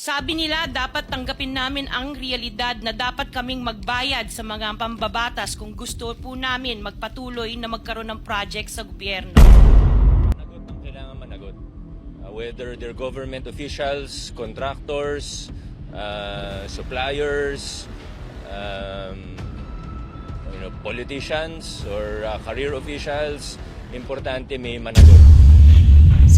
Sabi nila dapat tanggapin namin ang realidad na dapat kaming magbayad sa mga pambabatas kung gusto po namin magpatuloy na magkaroon ng project sa gobyerno. Managot ang kailangan managot. Uh, whether they're government officials, contractors, uh, suppliers, um, you know, politicians or uh, career officials, importante may managot.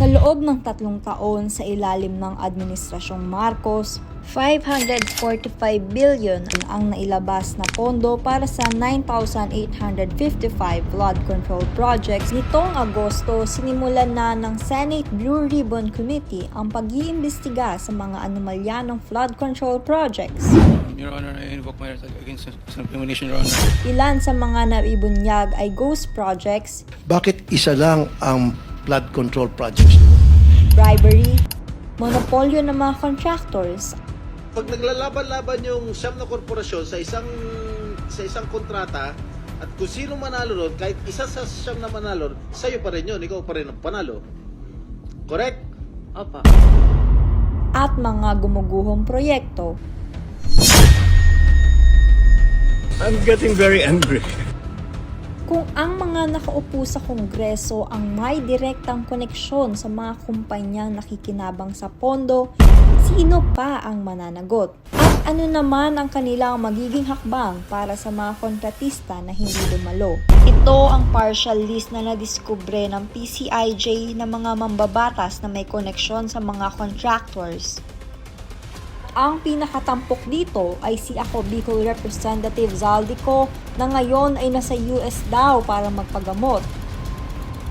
Sa loob ng tatlong taon sa ilalim ng Administrasyong Marcos, 545 billion ang nailabas na pondo para sa 9,855 flood control projects. Nitong Agosto, sinimulan na ng Senate Blue Ribbon Committee ang pag-iimbestiga sa mga anomalya ng flood control projects. Your Honor, I invoke my right against self-incrimination, Your Honor. Ilan sa mga naibunyag ay ghost projects, Bakit isa lang ang flood control projects? bribery, monopolyo ng mga contractors, pag naglalaban-laban yung siyam na korporasyon sa isang sa isang kontrata at kung sino manalo ron, kahit isa sa siyam na manalo, sa'yo pa rin yun, ikaw pa rin ang panalo. Correct? Opo. at mga gumuguhong proyekto. I'm getting very angry. Kung ang mga nakaupo sa Kongreso ang may direktang koneksyon sa mga kumpanyang nakikinabang sa pondo, sino pa ang mananagot? At ano naman ang kanilang magiging hakbang para sa mga kontratista na hindi dumalo? Ito ang partial list na nadiskubre ng PCIJ ng mga mambabatas na may koneksyon sa mga contractors. Ang pinakatampok dito ay si ako Bicol Representative Zaldico na ngayon ay nasa US daw para magpagamot.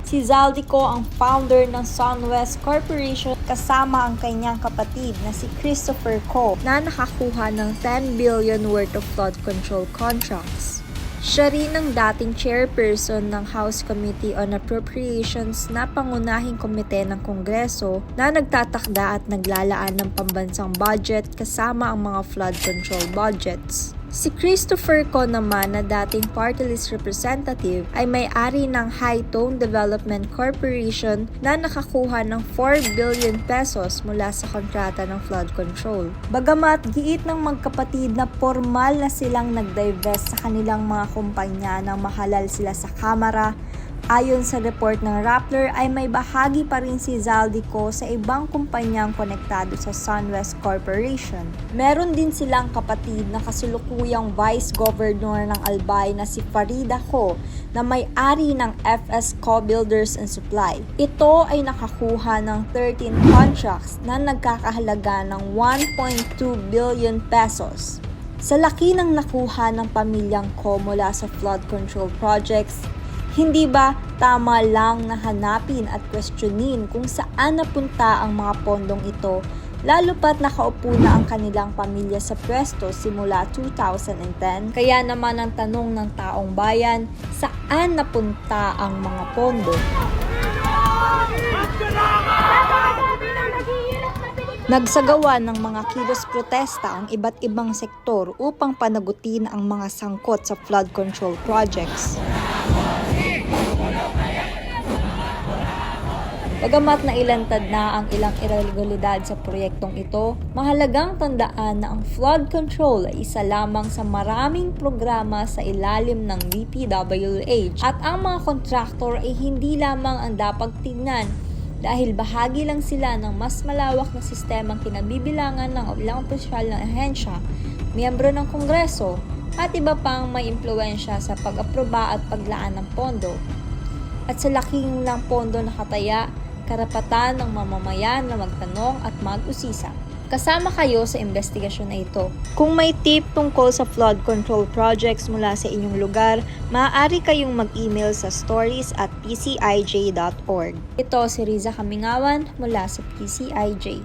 Si Zaldico ang founder ng Sunwest Corporation kasama ang kanyang kapatid na si Christopher Co na nakakuha ng 10 billion worth of flood control contracts. Siya rin ang dating chairperson ng House Committee on Appropriations na pangunahing komite ng Kongreso na nagtatakda at naglalaan ng pambansang budget kasama ang mga flood control budgets. Si Christopher Co naman na dating party list representative ay may-ari ng High Tone Development Corporation na nakakuha ng 4 billion pesos mula sa kontrata ng flood control. Bagamat giit ng magkapatid na formal na silang nag-divest sa kanilang mga kumpanya nang mahalal sila sa kamera, Ayon sa report ng Rappler ay may bahagi pa rin si Zaldico sa ibang kumpanyang konektado sa Sunwest Corporation. Meron din silang kapatid na kasulukuyang Vice Governor ng Albay na si Farida Co na may-ari ng FS Co Builders and Supply. Ito ay nakakuha ng 13 contracts na nagkakahalaga ng 1.2 billion pesos. Sa laki ng nakuha ng pamilyang Co mula sa flood control projects, hindi ba tama lang na hanapin at questionin kung saan napunta ang mga pondong ito lalo pat nakaupo na ang kanilang pamilya sa pwesto simula 2010? Kaya naman ang tanong ng taong bayan, saan napunta ang mga pondo? Nagsagawa ng mga kilos protesta ang iba't ibang sektor upang panagutin ang mga sangkot sa flood control projects. Bagamat nailantad na ang ilang irregulalidad sa proyektong ito, mahalagang tandaan na ang flood control ay isa lamang sa maraming programa sa ilalim ng DPWH at ang mga kontraktor ay hindi lamang ang dapat tignan dahil bahagi lang sila ng mas malawak na sistemang kinabibilangan ng ilang opisyal ng ahensya, miyembro ng Kongreso, at iba pang may impluensya sa pag-aproba at paglaan ng pondo. At sa laking ng pondo nakataya, karapatan ng mamamayan na magtanong at mag-usisa. Kasama kayo sa investigasyon na ito. Kung may tip tungkol sa flood control projects mula sa inyong lugar, maaari kayong mag-email sa stories at pcij.org. Ito si Riza Kamingawan mula sa PCIJ.